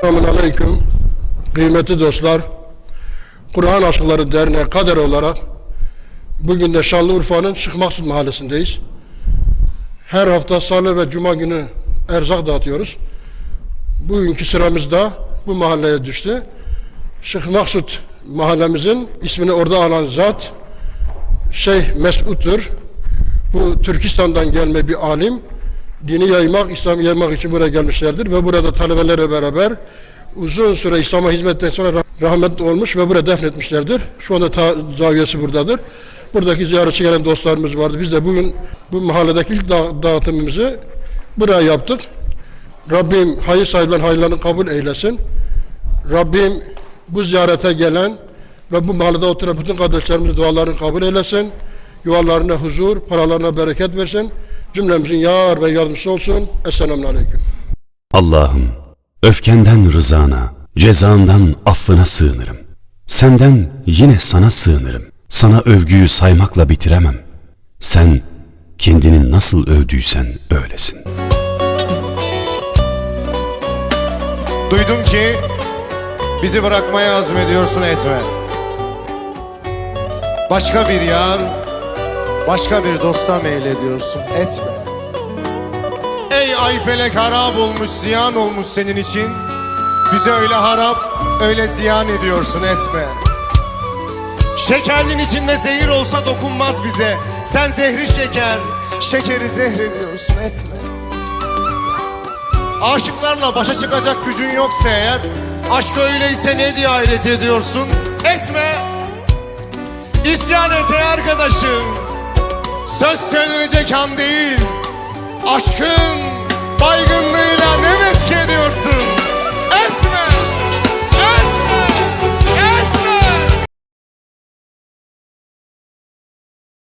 Selamun Aleyküm. Kıymetli dostlar. Kur'an Aşıkları Derneği kader olarak bugün de Şanlıurfa'nın Şıkmaksut mahallesindeyiz. Her hafta salı ve cuma günü erzak dağıtıyoruz. Bugünkü sıramızda bu mahalleye düştü. Şıkmaksut mahallemizin ismini orada alan zat Şeyh Mesut'tur. Bu Türkistan'dan gelme bir alim. Dini yaymak, İslam'ı yaymak için buraya gelmişlerdir ve burada talebelerle beraber uzun süre İslam'a hizmetten sonra rah- rahmetli olmuş ve buraya defnetmişlerdir. Şu anda ta, zaviyesi buradadır. Buradaki ziyaretçi gelen dostlarımız vardı. Biz de bugün bu mahalledeki ilk da- dağıtımımızı buraya yaptık. Rabbim hayır sahiplerin hayırlarını kabul eylesin. Rabbim bu ziyarete gelen ve bu mahallede oturan bütün kardeşlerimizin dualarını kabul eylesin. Yuvalarına huzur, paralarına bereket versin. Cümlemizin yar ve yardımcısı olsun. Esselamun Aleyküm. Allah'ım öfkenden rızana, cezandan affına sığınırım. Senden yine sana sığınırım. Sana övgüyü saymakla bitiremem. Sen kendini nasıl övdüysen öylesin. Duydum ki bizi bırakmaya azmediyorsun etme. Başka bir yar, başka bir dosta meylediyorsun etme. Ey ay felek harap olmuş, ziyan olmuş senin için. Bize öyle harap, öyle ziyan ediyorsun etme. Şekerlin içinde zehir olsa dokunmaz bize. Sen zehri şeker, şekeri zehrediyorsun etme. Aşıklarla başa çıkacak gücün yoksa eğer Aşk öyleyse ne diye hayret ediyorsun Etme İsyan et ey arkadaşım Söz söylenecek an değil. Aşkın baygınlığıyla ne